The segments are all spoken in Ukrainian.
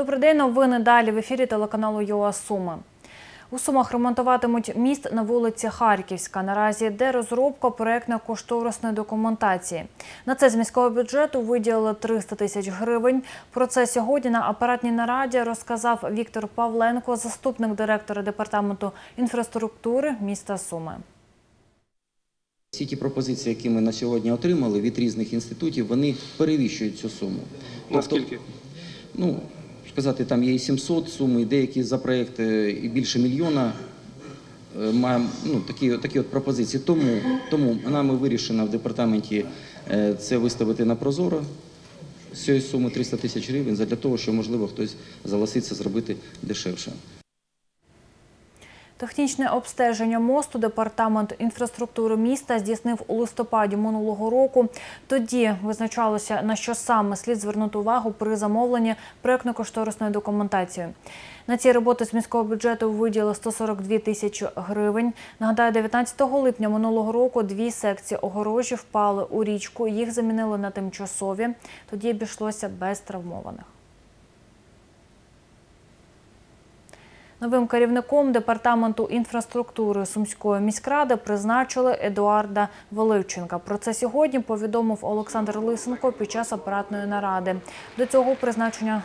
Добрий день, новини далі в ефірі телеканалу ЮА Суми. У Сумах ремонтуватимуть міст на вулиці Харківська. Наразі йде розробка проєктно-кошторисної документації. На це з міського бюджету виділили 300 тисяч гривень. Про це сьогодні на апаратній нараді розказав Віктор Павленко, заступник директора департаменту інфраструктури міста Суми. Всі ті пропозиції, які ми на сьогодні отримали від різних інститутів, вони перевищують цю суму. Наскільки? ну, сказати, там є і 700 суми, і деякі за проекти і більше мільйона. Е, Маємо ну, такі, такі от пропозиції. Тому, тому нами вирішено в департаменті е, це виставити на прозоро з цієї суми 300 тисяч гривень, для того, що, можливо, хтось заласиться зробити дешевше. Технічне обстеження мосту департамент інфраструктури міста здійснив у листопаді минулого року. Тоді визначалося на що саме слід звернути увагу при замовленні проєктно-кошторисної документації. На ці роботи з міського бюджету виділили 142 тисячі гривень. Нагадаю, 19 липня минулого року дві секції огорожі впали у річку. Їх замінили на тимчасові. Тоді обійшлося без травмованих. Новим керівником департаменту інфраструктури Сумської міськради призначили Едуарда Воливченка. Про це сьогодні повідомив Олександр Лисенко під час апаратної наради. До цього призначення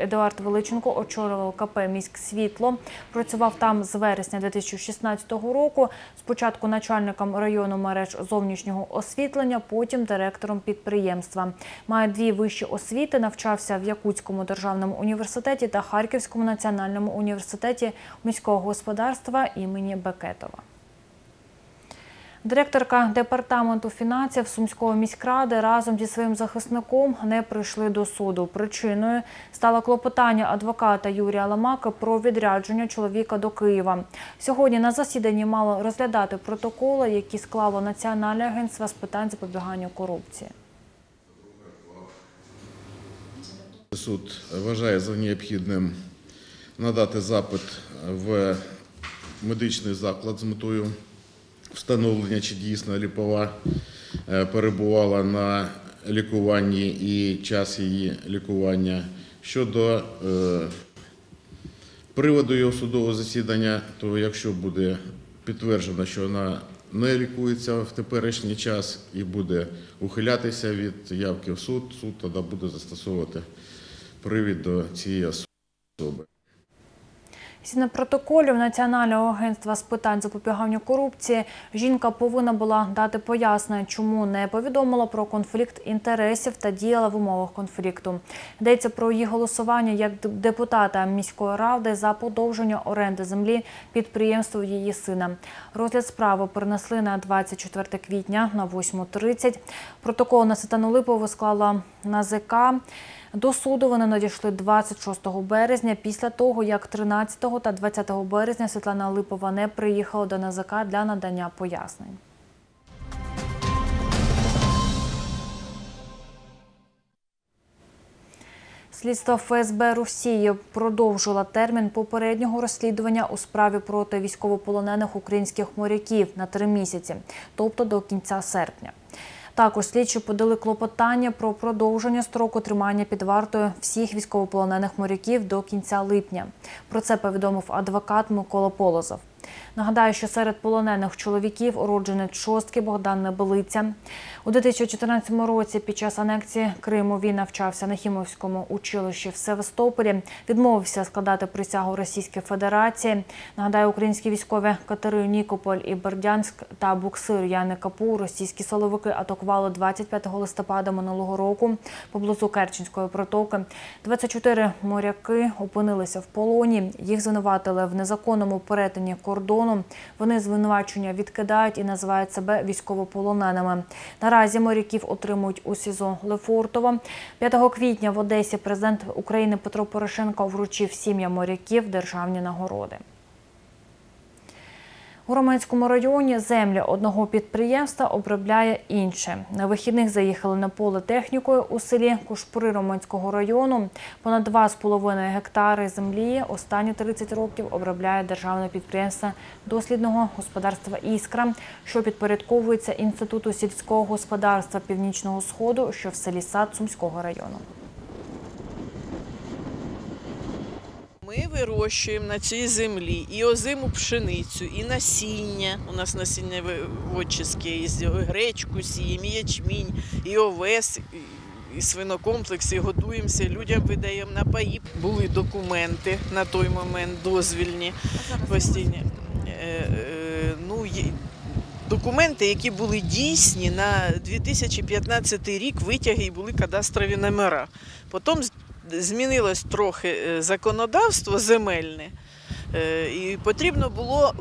Едуард Величенко очолював КП «Міськсвітло». Працював там з вересня 2016 року. Спочатку начальником району мереж зовнішнього освітлення, потім директором підприємства. Має дві вищі освіти, навчався в Якутському державному університеті та Харківському національному університеті міського господарства імені Бекетова. Директорка департаменту фінансів Сумської міськради разом зі своїм захисником не прийшли до суду. Причиною стало клопотання адвоката Юрія Ламака про відрядження чоловіка до Києва. Сьогодні на засіданні мало розглядати протоколи, які склало Національне агентство з питань запобігання корупції. Суд вважає за необхідним надати запит в медичний заклад з метою встановлення, чи дійсно ліпова е, перебувала на лікуванні і час її лікування. Щодо е, приводу його судового засідання, то якщо буде підтверджено, що вона не лікується в теперішній час і буде ухилятися від явки в суд, суд тоді буде застосовувати привід до цієї особи. Згідно протоколів Національного агентства з питань запобігання корупції, жінка повинна була дати пояснення, чому не повідомила про конфлікт інтересів та діяла в умовах конфлікту. Йдеться про її голосування як депутата міської ради за подовження оренди землі підприємству її сина. Розгляд справи перенесли на 24 квітня на 8.30. Протокол на Ситану Липову склала НАЗК. До суду вони надійшли 26 березня, після того, як 13 та 20 березня Світлана Липова не приїхала до НАЗК для надання пояснень. Слідство ФСБ Росії продовжило термін попереднього розслідування у справі проти військовополонених українських моряків на три місяці, тобто до кінця серпня. Також слідчі подали клопотання про продовження строку тримання під вартою всіх військовополонених моряків до кінця липня. Про це повідомив адвокат Микола Полозов. Нагадаю, що серед полонених чоловіків уродженець шостки Богдан Небелиця. У 2014 році під час анексії Криму він навчався на Хімовському училищі в Севастополі, відмовився складати присягу Російській Федерації. Нагадаю, українські військові катери Нікополь і Бердянськ та буксир Яни Капу російські силовики атакували 25 листопада минулого року поблизу Керченської протоки. 24 моряки опинилися в полоні. Їх звинуватили в незаконному перетині кордону. Вони звинувачення відкидають і називають себе військовополоненими. Наразі моряків отримують у СІЗО Лефортово. 5 квітня в Одесі президент України Петро Порошенко вручив сім'ям моряків державні нагороди. У Романському районі землі одного підприємства обробляє інше. На вихідних заїхали на поле технікою у селі Кушпури Романського району. Понад 2,5 гектари землі останні 30 років обробляє державне підприємство дослідного господарства Іскра, що підпорядковується Інституту сільського господарства Північного Сходу, що в селі Сад Сумського району. Вирощуємо на цій землі і озиму пшеницю, і насіння. У нас насіння виводчиське, і гречку сіємо, і ячмінь, і овес, і- свинокомплекс, і годуємося, людям видаємо на паї. Були документи на той момент дозвільні постійні. Е, е, ну, документи, які були дійсні на 2015 рік, витяги і були кадастрові номера. Потім змінилось трохи е, законодавство земельне, е, і потрібно було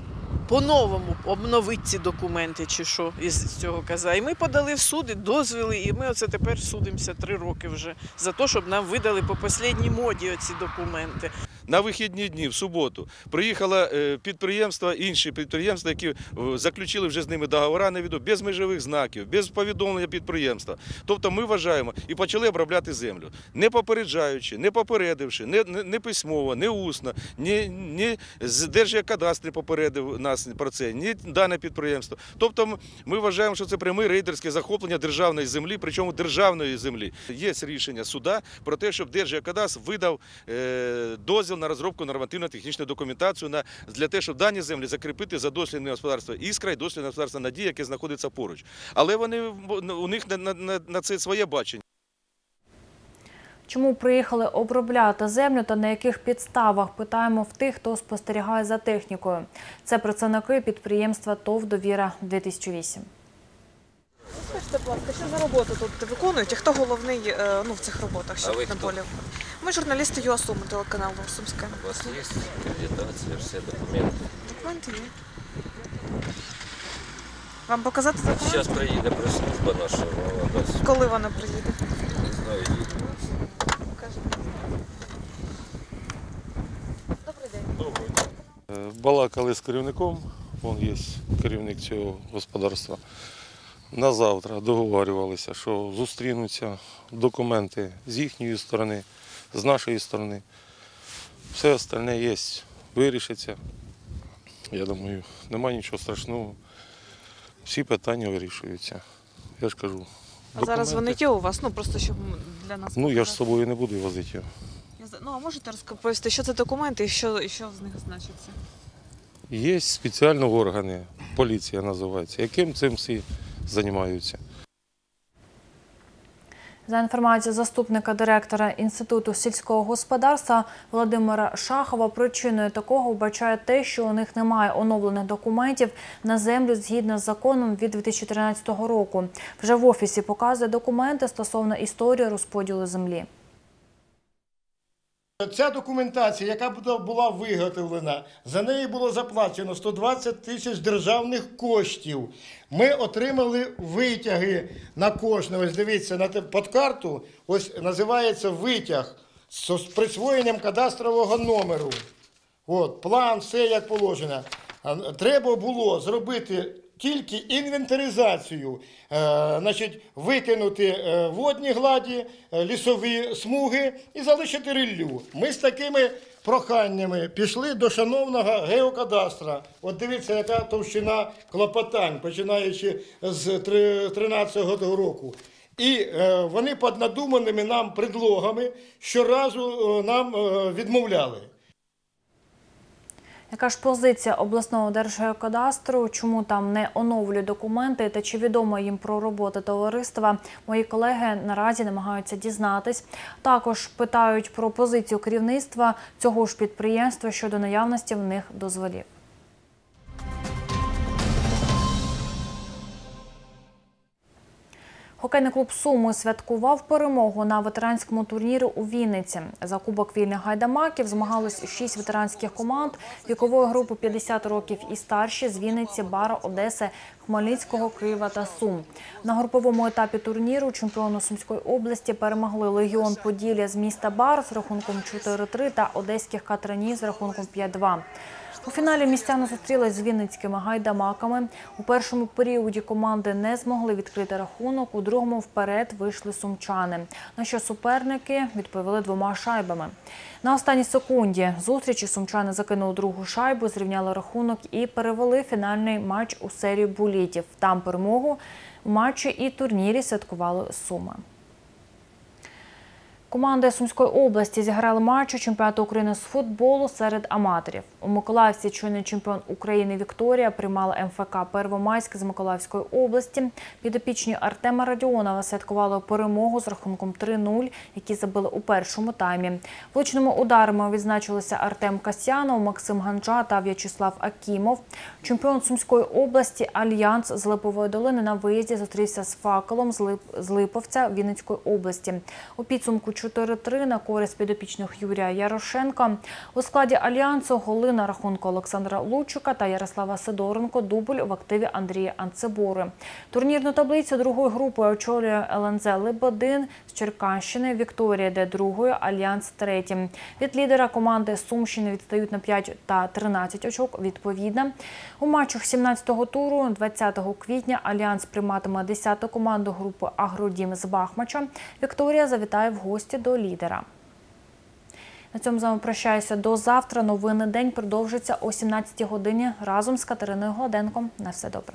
по-новому обновити ці документи, чи що із цього каза. І ми подали в суд дозвіли, і ми оце тепер судимося три роки вже за те, щоб нам видали по останній моді оці документи. На вихідні дні в суботу приїхало е, підприємства, інші підприємства, які е, заключили вже з ними договори на віду без межових знаків, без повідомлення підприємства. Тобто ми вважаємо і почали обробляти землю, не попереджаючи, не попередивши, не, не, не письмово, не усно, Держгеокадастр не попередив нас про це, ні дане підприємство. Тобто ми вважаємо, що це пряме рейдерське захоплення державної землі, причому державної землі. Є рішення суда про те, щоб Держгеокадастр видав е, на розробку нормативно-технічної документації на для те, щоб дані землі закріпити за дослідне господарство іскра і дослідне господарство Надія, яке знаходиться поруч. Але вони у них на, на, на це своє бачення. Чому приїхали обробляти землю та на яких підставах питаємо в тих, хто спостерігає за технікою. Це працівники підприємства ТОВ Довіра 2008. Скажіть, будь ласка, що за роботу тут виконують і хто головний е, ну, в цих роботах, щоб на полі? Ми журналісти ЮАСУМу, телеканалу Сумське. У вас есть аккредитация, все документы? Документи є. Вам показати документи? Сейчас приедет пресс-служба наша, молодость. Коли вона приїде? Не знаю, їде. Покажіть. Добрий день. Е, Балакали з керівником, він є керівник цього господарства. На завтра договорювалися, що зустрінуться документи з їхньої сторони, з нашої сторони. Все остальне є, вирішиться. Я думаю, немає нічого страшного. Всі питання вирішуються. Я ж кажу. А зараз вони є у вас, ну просто щоб для нас. Ну я ж з собою не буду возити його. Ну а можете розповісти, що це документи і що, і що з них значиться? Є спеціальні органи, поліція називається, яким цим всі займаються. За інформацією заступника директора Інституту сільського господарства Володимира Шахова, причиною такого вбачає те, що у них немає оновлених документів на землю згідно з законом від 2013 року. Вже в офісі показує документи стосовно історії розподілу землі. Ця документація, яка була виготовлена, за неї було заплачено 120 тисяч державних коштів. Ми отримали витяги на кожне. Ось дивіться, на те- під карту ось називається витяг з присвоєнням кадастрового номеру. От, план, все як положено. Треба було зробити тільки інвентаризацію, е, значить, викинути е, водні гладі, е, лісові смуги і залишити ріллю. Ми з такими проханнями пішли до шановного геокадастра. От дивіться, яка товщина клопотань, починаючи з 2013 року. І вони під надуманими нам предлогами щоразу нам відмовляли. Яка ж позиція обласного держгеокадастру? Чому там не оновлюють документи та чи відомо їм про роботи товариства? Мої колеги наразі намагаються дізнатись. Також питають про позицію керівництва цього ж підприємства щодо наявності в них дозволів. Хокейний клуб Суми святкував перемогу на ветеранському турнірі у Вінниці. За кубок вільних гайдамаків змагались шість ветеранських команд вікової групи 50 років і старші з Вінниці, Бара, Одеси, Хмельницького, Києва та Сум. На груповому етапі турніру чемпіону Сумської області перемогли Легіон Поділля з міста Бар з рахунком 4-3 та одеських катранів з рахунком 5-2. У фіналі містяни зустрілись з вінницькими гайдамаками. У першому періоді команди не змогли відкрити рахунок, у другому вперед вийшли сумчани, на що суперники відповіли двома шайбами. На останній секунді зустрічі сумчани закинули другу шайбу, зрівняли рахунок і перевели фінальний матч у серію булітів. Там перемогу у матчі і турнірі святкували Суми. Команди Сумської області зіграли матч у чемпіонату України з футболу серед аматорів. У Миколаївці чинний чемпіон України Вікторія приймала МФК Первомайськ з Миколаївської області. Підопічні Артема Радіонова святкували перемогу з рахунком 3-0, які забили у першому таймі. Влучними ударами відзначилися Артем Касьянов, Максим Ганджа та В'ячеслав Акімов. Чемпіон Сумської області Альянс з Липової долини на виїзді зустрівся з факелом з Липовця Вінницької області. У підсумку 4-3 на користь підопічних Юрія Ярошенка. У складі Альянсу голи на рахунку Олександра Лучика та Ярослава Сидоренко, дубль в активі Андрія Анцебори. Турнірну таблицю другої групи очолює ЛНЗ Либодин з Черкащини, Вікторія, де другою, Альянс третім. Від лідера команди Сумщини відстають на 5 та 13 очок відповідно. У матчах 17-го туру 20 квітня Альянс прийматиме 10-ту команду групи Агродім з Бахмача. Вікторія завітає в гості до лідера. На цьому з вами прощаюся до завтра. Новини день продовжиться о 17 годині разом з Катериною Гладенком. На все добре.